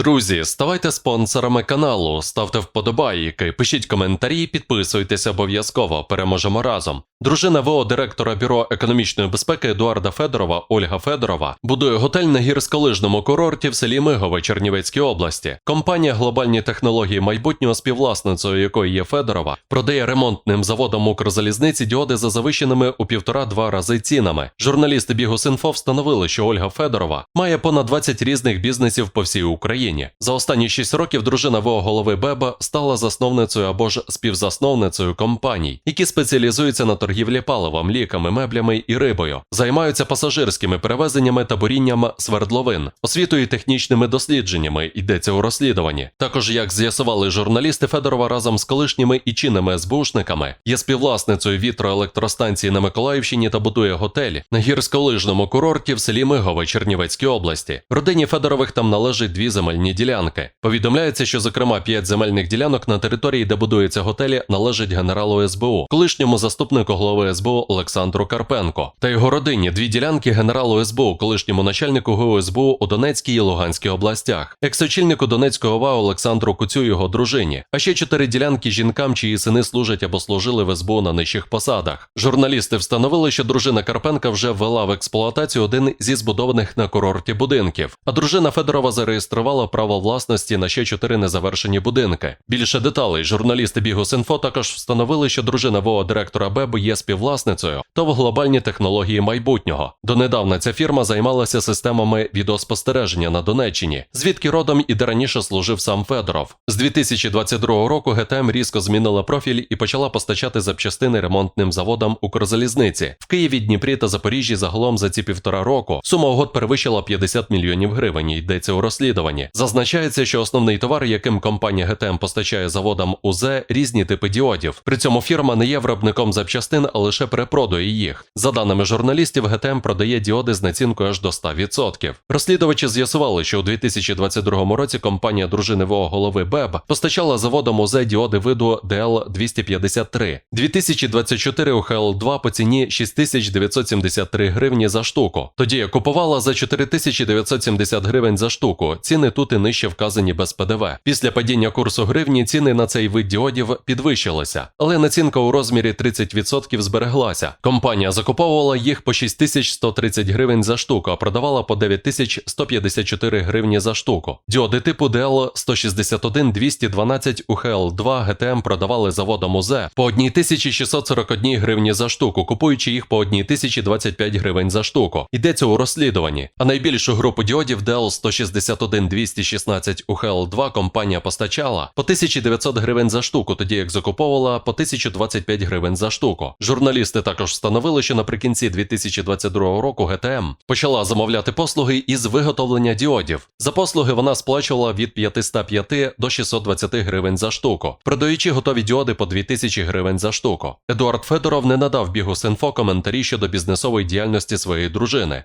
Друзі, ставайте спонсорами каналу, ставте вподобайки, пишіть коментарі, підписуйтесь обов'язково. Переможемо разом. Дружина ВО директора бюро економічної безпеки Едуарда Федорова Ольга Федорова будує готель на гірськолижному курорті в селі Мигове Чернівецькій області. Компанія глобальні технології майбутнього, співвласницею якої є Федорова, продає ремонтним заводам Укрзалізниці діоди за завищеними у півтора-два рази цінами. Журналісти Бігус.Інфо встановили, що Ольга Федорова має понад 20 різних бізнесів по всій Україні. За останні 6 років дружина ВО голови Беба стала засновницею або ж співзасновницею компаній, які спеціалізуються на торгівлі паливом, ліками, меблями і рибою, займаються пасажирськими перевезеннями та бурінням свердловин, освітою технічними дослідженнями йдеться у розслідуванні. Також, як з'ясували журналісти, Федорова разом з колишніми і чинними СБУшниками є співвласницею вітроелектростанції на Миколаївщині та будує готель на гірськолижному курорті в селі Мигове Чернівецькій області. Родині Федорових там належить дві земельні ділянки. Повідомляється, що зокрема п'ять земельних ділянок на території, де будується готелі, належить генералу СБУ, колишньому заступнику голови СБУ Олександру Карпенко та його родині дві ділянки генералу СБУ, колишньому начальнику ГУ СБУ у Донецькій і Луганській областях, екс-очільнику Донецького ОВА Олександру Куцю його дружині, а ще чотири ділянки жінкам, чиї сини служать або служили в СБУ на нижчих посадах. Журналісти встановили, що дружина Карпенка вже ввела в експлуатацію один зі збудованих на курорті будинків, а дружина Федорова зареєструвала право власності на ще чотири незавершені будинки. Більше деталей журналісти Бігус.Інфо також встановили, що дружина ВО директора БЕБ є співвласницею та в глобальні технології майбутнього. Донедавна ця фірма займалася системами відеоспостереження на Донеччині, звідки родом і де раніше служив сам Федоров. З 2022 року ГТМ різко змінила профіль і почала постачати запчастини ремонтним заводам Укрзалізниці в Києві, Дніпрі та Запоріжжі загалом за ці півтора року сума угод перевищила 50 мільйонів гривень. Йдеться у розслідуванні. Зазначається, що основний товар, яким компанія ГТМ постачає заводам УЗ, різні типи діодів. При цьому фірма не є виробником запчастин, а лише перепродує їх. За даними журналістів, ГТМ продає діоди з націнкою аж до 100%. Розслідувачі з'ясували, що у 2022 році компанія дружини ВО голови БЕБ постачала заводам УЗ діоди виду DL253. 2024 у ХЛ2 по ціні 6973 гривні за штуку. Тоді купувала за 4970 гривень за штуку. Ціни тут і нижче вказані без ПДВ. Після падіння курсу гривні ціни на цей вид діодів підвищилися, але націнка у розмірі 30% збереглася. Компанія закуповувала їх по 6130 гривень за штуку, а продавала по 9154 гривні за штуку. Діоди типу DL 161 212 у ХЛ2 ГТМ продавали заводом УЗ по 1641 гривні за штуку, купуючи їх по 1025 гривень за штуку. Йдеться у розслідуванні. А найбільшу групу діодів DL 161 216 у ХЛ2 компанія постачала по 1900 гривень за штуку, тоді як закуповувала по 1025 гривень за штуку. Журналісти також встановили, що наприкінці 2022 року ГТМ почала замовляти послуги із виготовлення діодів. За послуги вона сплачувала від 505 до 620 гривень за штуку, продаючи готові діоди по 2000 гривень за штуку. Едуард Федоров не надав бігу Синфо коментарі щодо бізнесової діяльності своєї дружини.